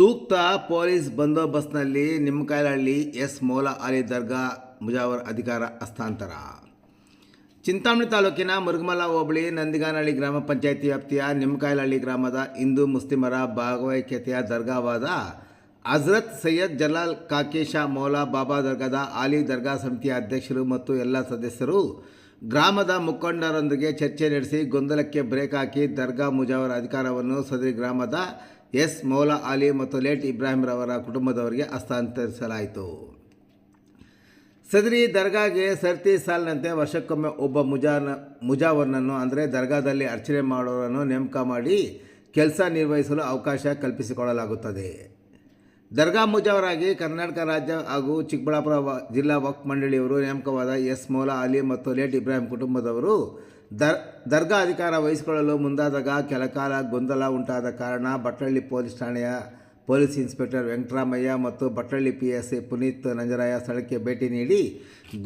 ಸೂಕ್ತ ಪೊಲೀಸ್ ಬಂದೋಬಸ್ತ್ನಲ್ಲಿ ನಿಮ್ಮಕಾಯಲಹಳ್ಳಿ ಎಸ್ ಮೌಲಾ ಅಲಿ ದರ್ಗಾ ಮುಜಾವರ್ ಅಧಿಕಾರ ಹಸ್ತಾಂತರ. ಚಿಂತಾಮಣಿ ತಾಲೂಕಿನ ಮುರುಗಮಲ ಹೋಬಳಿ ನಂದಿಗಾನಹಳ್ಳಿ ಗ್ರಾಮ ಪಂಚಾಯಿತಿ ವ್ಯಾಪ್ತಿಯ ನಿಮ್ಮಕಾಯಲಹಳ್ಳಿ ಗ್ರಾಮದ ಹಿಂದೂ ಮುಸ್ಲಿಮರ ಭಾಗವೈಕ್ಯತೆಯ ದರ್ಗಾವಾದ ಹಜರತ್ ಸೈಯದ್ ಜಲಾಲ್ ಕಾಕೇಶ ಮೌಲಾ ಬಾಬಾ ದರ್ಗಾದ ಆಲಿ ದರ್ಗಾ ಸಮಿತಿಯ ಅಧ್ಯಕ್ಷರು ಮತ್ತು ಎಲ್ಲ ಸದಸ್ಯರು ಗ್ರಾಮದ ಮುಖಂಡರೊಂದಿಗೆ ಚರ್ಚೆ ನಡೆಸಿ ಗೊಂದಲಕ್ಕೆ ಬ್ರೇಕ್ ಹಾಕಿ ದರ್ಗಾ ಮುಜಾವರ್ ಅಧಿಕಾರವನ್ನು ಸದರಿ ಗ್ರಾಮದ ಎಸ್ ಮೌಲಾ ಅಲಿ ಮತ್ತು ಲೇಟ್ ಇಬ್ರಾಹಿಂರವರ ಕುಟುಂಬದವರಿಗೆ ಹಸ್ತಾಂತರಿಸಲಾಯಿತು. ಸದರಿ ದರ್ಗಾಗೆ ಸರ್ತಿ ಸಾಲಿನಂತೆ ವರ್ಷಕ್ಕೊಮ್ಮೆ ಒಬ್ಬ ಮುಜಾನ, ಮುಜಾವರ್ನನ್ನು, ಅಂದರೆ ದರ್ಗಾದಲ್ಲಿ ಅರ್ಚನೆ ಮಾಡೋರನ್ನು ನೇಮಕ ಮಾಡಿ ಕೆಲಸ ನಿರ್ವಹಿಸಲು ಅವಕಾಶ ಕಲ್ಪಿಸಿಕೊಳ್ಳಲಾಗುತ್ತದೆ. ದರ್ಗಾ ಮುಜಾವರಾಗಿ ಕರ್ನಾಟಕ ರಾಜ್ಯ ಹಾಗೂ ಚಿಕ್ಕಬಳ್ಳಾಪುರ ಜಿಲ್ಲಾ ವಕ್ಫ್ ಮಂಡಳಿಯವರು ನೇಮಕವಾದ ಎಸ್ ಮೌಲಾ ಅಲಿ ಮತ್ತು ಲೇಟ್ ಇಬ್ರಾಹಿಂ ಕುಟುಂಬದವರು ದರ್, ದರ್ಗಾ ಅಧಿಕಾರ ವಹಿಸಿಕೊಳ್ಳಲು ಮುಂದಾದಾಗ ಕೆಲಕಾಲ ಗೊಂದಲ ಉಂಟಾದ ಕಾರಣ ಬಟ್ಟಳ್ಳಿ ಪೊಲೀಸ್ ಠಾಣೆಯ ಪೊಲೀಸ್ ಇನ್ಸ್ಪೆಕ್ಟರ್ ವೆಂಕಟರಾಮಯ್ಯ ಮತ್ತು Battalli P S A Puneeth Nanjaraya ಸ್ಥಳಕ್ಕೆ ಭೇಟಿ ನೀಡಿ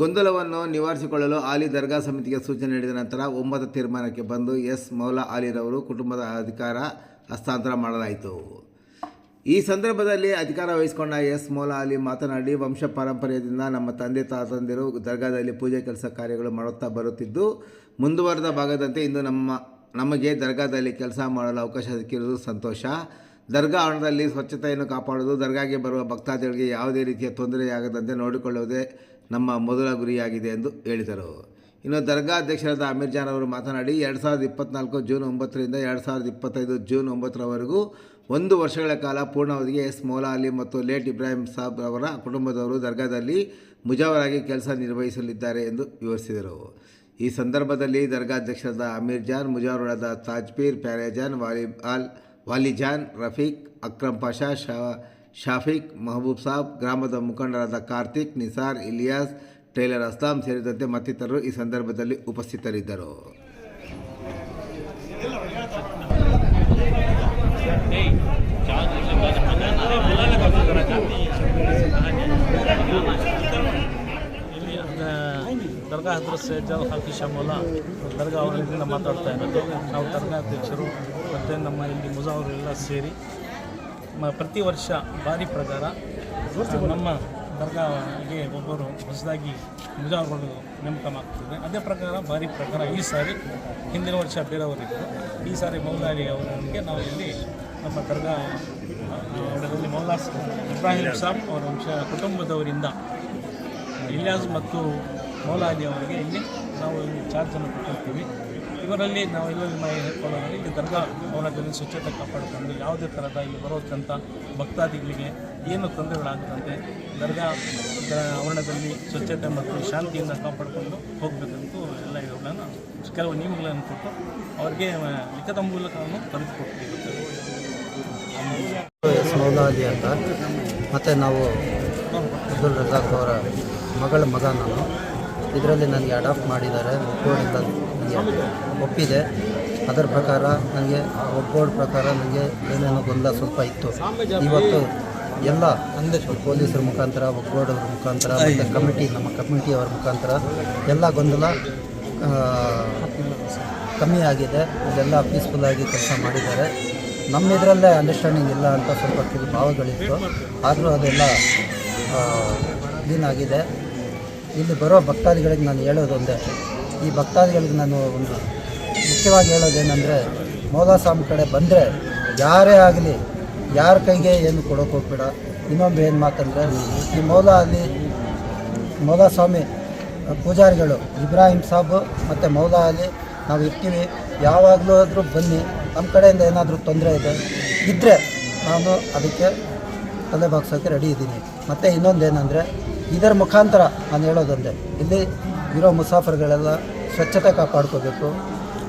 ಗೊಂದಲವನ್ನು ನಿವಾರಿಸಿಕೊಳ್ಳಲು ಆಲಿ ದರ್ಗಾ ಸಮಿತಿಗೆ ಸೂಚನೆ ನೀಡಿದ ನಂತರ ಒಮ್ಮತ ತೀರ್ಮಾನಕ್ಕೆ ಬಂದು ಎಸ್ ಮೌಲಾ ಆಲಿರವರು ಕುಟುಂಬದ ಅಧಿಕಾರ ಹಸ್ತಾಂತರ ಮಾಡಲಾಯಿತು. ಈ ಸಂದರ್ಭದಲ್ಲಿ ಅಧಿಕಾರ ವಹಿಸಿಕೊಂಡ ಎಸ್ ಮೌಲಾ ಅಲಿ ಮಾತನಾಡಿ, ವಂಶ ಪಾರಂಪರ್ಯದಿಂದ ನಮ್ಮ ತಂದೆ ತಾತಂದಿರು ದರ್ಗಾದಲ್ಲಿ ಪೂಜೆ ಕೆಲಸ ಕಾರ್ಯಗಳು ಮಾಡುತ್ತಾ ಬರುತ್ತಿದ್ದು, ಮುಂದುವರೆದ ಭಾಗದಂತೆ ಇಂದು ನಮ್ಮ, ನಮಗೆ ದರ್ಗಾದಲ್ಲಿ ಕೆಲಸ ಮಾಡಲು ಅವಕಾಶ ಸಿಕ್ಕಿರುವುದು ಸಂತೋಷ. ದರ್ಗಾ ಆವರಣದಲ್ಲಿ ಸ್ವಚ್ಛತೆಯನ್ನು ಕಾಪಾಡುವುದು ದರ್ಗಾಗೆ ಬರುವ ಭಕ್ತಾದಿಗಳಿಗೆ ಯಾವುದೇ ರೀತಿಯ ತೊಂದರೆಯಾಗದಂತೆ ನೋಡಿಕೊಳ್ಳುವುದೇ ನಮ್ಮ ಮೊದಲ ಗುರಿಯಾಗಿದೆ ಎಂದು ಹೇಳಿದರು. ಇನ್ನು ದರ್ಗಾ ಅಧ್ಯಕ್ಷರಾದ ಅಮೀರ್ ಜಾನ್ ಅವರು ಮಾತನಾಡಿ, ಎರಡು ಸಾವಿರದ ಇಪ್ಪತ್ನಾಲ್ಕು ಜೂನ್ ಒಂಬತ್ತರಿಂದ ಎರಡು ಸಾವಿರದ ಇಪ್ಪತ್ತೈದು ಜೂನ್ ಒಂಬತ್ತರವರೆಗೂ ಒಂದು ವರ್ಷಗಳ ಕಾಲ ಪೂರ್ಣಾವಧಿಗೆ ಎಸ್ ಮೌಲಾ ಅಲಿ ಮತ್ತು ಲೇಟ್ ಇಬ್ರಾಹಿಂ ಸಾಬ್ ಅವರ ಕುಟುಂಬದವರು ದರ್ಗಾದಲ್ಲಿ ಮುಜಾವರಾಗಿ ಕೆಲಸ ನಿರ್ವಹಿಸಲಿದ್ದಾರೆ ಎಂದು ವಿವರಿಸಿದರು. ಈ ಸಂದರ್ಭದಲ್ಲಿ ದರ್ಗಾ ಅಧ್ಯಕ್ಷರಾದ ಅಮೀರ್ ಜಾನ್, ಮುಜಾವರಾದ ತಾಜ್ಪೀರ್ ಪ್ಯಾರೇಜಾನ್ ವಾಲಿಬಾಲ್ ವಾಲಿಜಾನ್ ರಫೀಕ್, ಅಕ್ರಮ್ ಪಾಷಾ ಶಾಫಿಕ್, ಮಹಬೂಬ್ ಸಾಬ್, ಗ್ರಾಮದ ಮುಖಂಡರಾದ ಕಾರ್ತಿಕ್, ನಿಸಾರ್, ಇಲಿಯಾಸ್, ಟೈಲರ್ ಅಸ್ಲಾಂ ಸೇರಿದಂತೆ ಮತ್ತಿತರರು ಈ ಸಂದರ್ಭದಲ್ಲಿ ಉಪಸ್ಥಿತರಿದ್ದರು ಇಲ್ಲಿ ದ- ದರ್ಗಾ ಹತ್ರ ಅಲ್ ಹಾಕಿ ಶಮೋಲ. ದರ್ಗಾ ಅವರಿಂದ ಮಾತಾಡ್ತಾ ಇರೋದು. ನಾವು ದರ್ಗಾ ಅಧ್ಯಕ್ಷರು ಮತ್ತು ನಮ್ಮ ಇಲ್ಲಿ ಮುಜಾವರೆಲ್ಲ ಸೇರಿ ಪ್ರತಿ ವರ್ಷ ಬಾರಿ ಪ್ರಕಾರ ನಮ್ಮ ದರ್ಗಾಗೆ ಒಬ್ಬರು ಹೊಸದಾಗಿ ಮುಜಾವರ್ಗಳು ನೇಮಕ ಆಗ್ತದೆ. ಅದೇ ಪ್ರಕಾರ ಬಾರಿ ಪ್ರಕಾರ ಈ ಸಾರಿ, ಹಿಂದಿನ ವರ್ಷ ಬೇರೆಯವರಿದ್ದರು ಈ ಸಾರಿ ಮೌಲಾರಿ ಅವರಿಗೆ ನಾವು ಇಲ್ಲಿ ನಮ್ಮ ದರ್ಗಾ ಅವರಲ್ಲಿ ಮೌಲಾ ಇಬ್ರಾಹಿಂ ಸಾಬ್ ಅವರ ವಂಶ ಕುಟುಂಬದವರಿಂದ, ಇಲಿಯಾಸ್ ಮತ್ತು ಮೌಲಾಲಿ ಅವರಿಗೆ ಇಲ್ಲಿ ನಾವು ಚಾರ್ಜನ್ನು ಕೊಟ್ಟಿರ್ತೀವಿ. ಇವರಲ್ಲಿ ನಾವು ಎಲ್ಲೆಲ್ಲಿ ನಿಮ್ಮ ಹೇಳ್ಕೊಳ್ಳೋದ್ರೆ ಇಲ್ಲಿ ದರ್ಗಾ ಭವನದಲ್ಲಿ ಸ್ವಚ್ಛತೆ ಕಾಪಾಡಿಕೊಂಡು ಯಾವುದೇ ಥರದ ಇಲ್ಲಿ ಬರೋಕ್ಕಂಥ ಭಕ್ತಾದಿಗಳಿಗೆ ಏನು ತೊಂದರೆಗಳಾಗದಂತೆ ದರ್ಗಾ ಆವರಣದಲ್ಲಿ ಸ್ವಚ್ಛತೆ ಮತ್ತು ಶಾಂತಿಯಿಂದ ಕಾಪಾಡಿಕೊಂಡು ಹೋಗಬೇಕಂತೂ ಎಲ್ಲ ಇವುಗಳನ್ನು ಕೆಲವು ನಿಯಮಗಳನ್ನು ಕೊಟ್ಟು ಅವರಿಗೆ ಲಿಖಿತ ಮೂಲಕವನ್ನು ಎಸ್ ಅಂತ. ಮತ್ತು ನಾವು ಅಬ್ದುಲ್ ರಜಾಕ್ ಅವರ ಮಗಳ ಮಗ ನಾನು. ಇದರಲ್ಲಿ ನನಗೆ ಅಡಾಪ್ಟ್ ಮಾಡಿದ್ದಾರೆ ಒಕ್ಕೂಡಿಂದ ನನಗೆ ಒಪ್ಪಿದೆ. ಅದರ ಪ್ರಕಾರ ನನಗೆ ಒಗ್ಗೂಡು ಪ್ರಕಾರ ನನಗೆ ಏನೇನೋ ಗೊಂದಲ ಸ್ವಲ್ಪ ಇತ್ತು. ಇವತ್ತು ಎಲ್ಲ ಪೊಲೀಸರ ಮುಖಾಂತರ ಒಗ್ಗೂಡವ್ರ ಮುಖಾಂತರ ಮತ್ತು ಕಮಿಟಿ ನಮ್ಮ ಕಮಿಟಿಯವರ ಮುಖಾಂತರ ಎಲ್ಲ ಗೊಂದಲ ಕಮ್ಮಿ ಆಗಿದೆ. ಇದೆಲ್ಲ ಪೀಸ್ಫುಲ್ಲಾಗಿ ಕೆಲಸ ಮಾಡಿದ್ದಾರೆ. ನಮ್ಮ ಇದರಲ್ಲೇ ಅಂಡರ್ಸ್ಟ್ಯಾಂಡಿಂಗ್ ಇಲ್ಲ ಅಂತ ಸ್ವಲ್ಪ ಕೆಲವು ಭಾವಗಳಿತ್ತು. ಆದರೂ ಅದೆಲ್ಲ ಕ್ಲೀನ್ ಆಗಿದೆ. ಇಲ್ಲಿ ಬರೋ ಭಕ್ತಾದಿಗಳಿಗೆ ನಾನು ಹೇಳೋದೊಂದೇ ಈ ಭಕ್ತಾದಿಗಳಿಗೆ ನಾನು ಒಂದು ಮುಖ್ಯವಾಗಿ ಹೇಳೋದೇನೆಂದರೆ ಮೌಲಾಸ್ವಾಮಿ ಕಡೆ ಬಂದರೆ ಯಾರೇ ಆಗಲಿ ಯಾರ ಕೈಗೆ ಏನು ಕೊಡೋಕೆ ಹೋಗ್ಬೇಡ. ಇನ್ನೊಂದು ಏನು ಮಾತಂದರೆ, ಈ ಮೌಲ ಅಲ್ಲಿ ಮೌಲಾಸ್ವಾಮಿ ಪೂಜಾರಿಗಳು ಇಬ್ರಾಹಿಂ ಸಾಬು ಮತ್ತು ಮೌಲಾ ಅಲ್ಲಿ ನಾವು ಇರ್ತೀವಿ. ಯಾವಾಗಲೂ ಆದರೂ ಬನ್ನಿ. ನಮ್ಮ ಕಡೆಯಿಂದ ಏನಾದರೂ ತೊಂದರೆ ಇದೆ ಇದ್ದರೆ ನಾನು ಅದಕ್ಕೆ ತಲೆ ಬಾಗ್ಸೋಕ್ಕೆ ರೆಡಿ ಇದ್ದೀನಿ. ಮತ್ತು ಇನ್ನೊಂದೇನೆಂದರೆ ಇದರ ಮುಖಾಂತರ ನಾನು ಹೇಳೋದಂದೆ, ಇಲ್ಲಿ ಇರೋ ಮುಸಾಫರ್ಗಳೆಲ್ಲ ಸ್ವಚ್ಛತೆ ಕಾಪಾಡ್ಕೋಬೇಕು.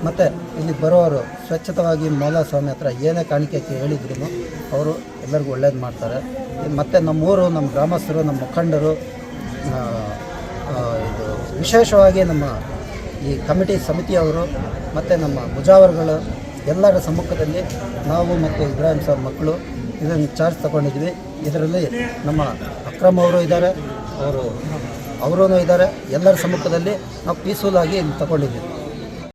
ಮತ್ತು ಇಲ್ಲಿ ಬರೋರು ಸ್ವಚ್ಛತವಾಗಿ ಮೌಲಾಸ್ವಾಮಿ ಹತ್ರ ಏನೇ ಕಾಣಿಕೆ ಹೇಳಿದ್ರು ಅವರು ಎಲ್ಲರಿಗೂ ಒಳ್ಳೇದು ಮಾಡ್ತಾರೆ. ಮತ್ತು ನಮ್ಮೂರು, ನಮ್ಮ ಗ್ರಾಮಸ್ಥರು, ನಮ್ಮ ಮುಖಂಡರು ಇದು ವಿಶೇಷವಾಗಿ ನಮ್ಮ ಈ ಕಮಿಟಿ ಸಮಿತಿಯವರು ಮತ್ತು ನಮ್ಮ ಮುಜಾವರ್ಗಳು ಎಲ್ಲರ ಸಮ್ಮುಖದಲ್ಲಿ ನಾವು ಮತ್ತು ಇಬ್ರಾಹಿಂ ಸಾಬ್ ಮಕ್ಕಳು ಇದನ್ನು ಚಾರ್ಜ್ ತಗೊಂಡಿದ್ವಿ. ಇದರಲ್ಲಿ ನಮ್ಮ ಅಕ್ರಮ್ ಅವರು ಇದ್ದಾರೆ. ಅವರು ಅವರೂ ಇದ್ದಾರೆ. ಎಲ್ಲರ ಸಮ್ಮುಖದಲ್ಲಿ ನಾವು ಪೀಸ್ಫುಲ್ಲಾಗಿ ಇಲ್ಲಿ ತಗೊಂಡಿದ್ವಿ